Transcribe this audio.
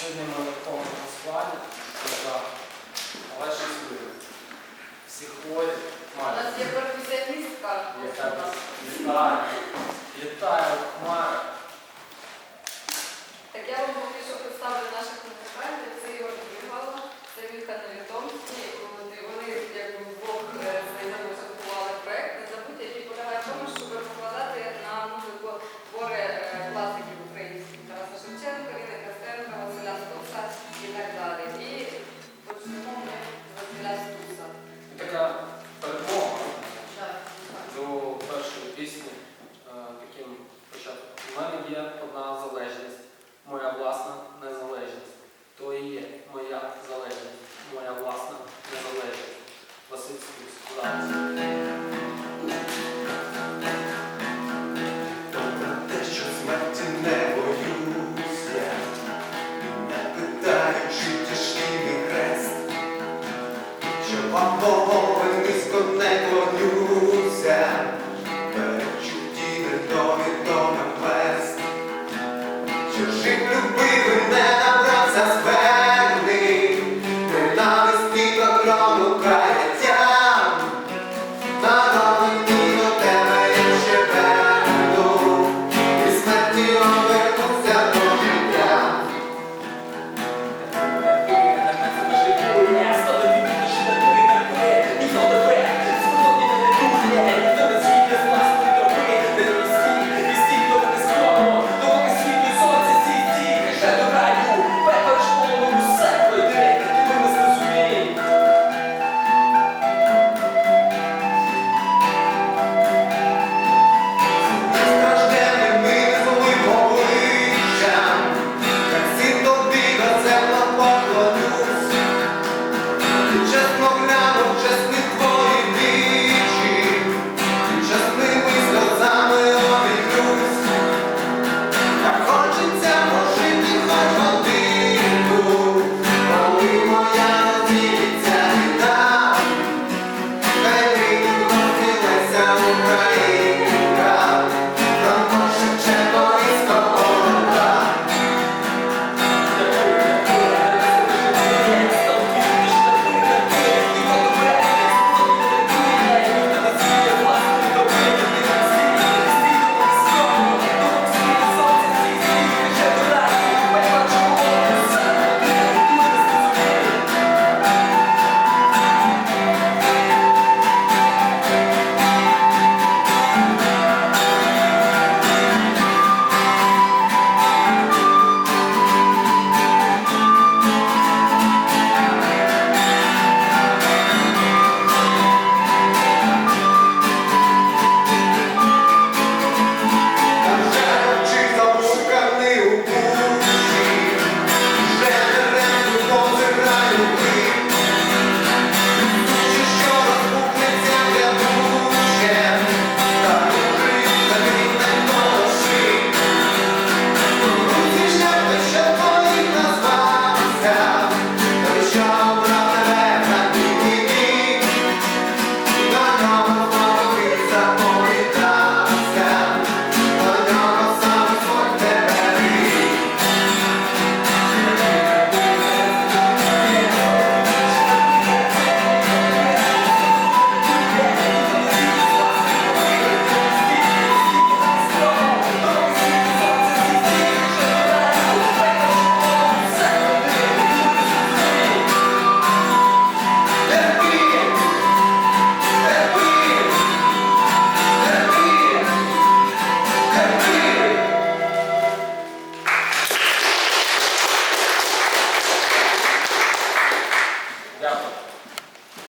Сьогодні ми в повному складі, так, але щасливі. Всі хворі, У нас є професіоністка. Є вітаю, є одна залежність, моя власна незалежність. То і є моя залежність, моя власна незалежність. Василь. Добре те, що смерті не боюся, не питаю, тяжкий мій що вам голови низько не клонюся, Hoje a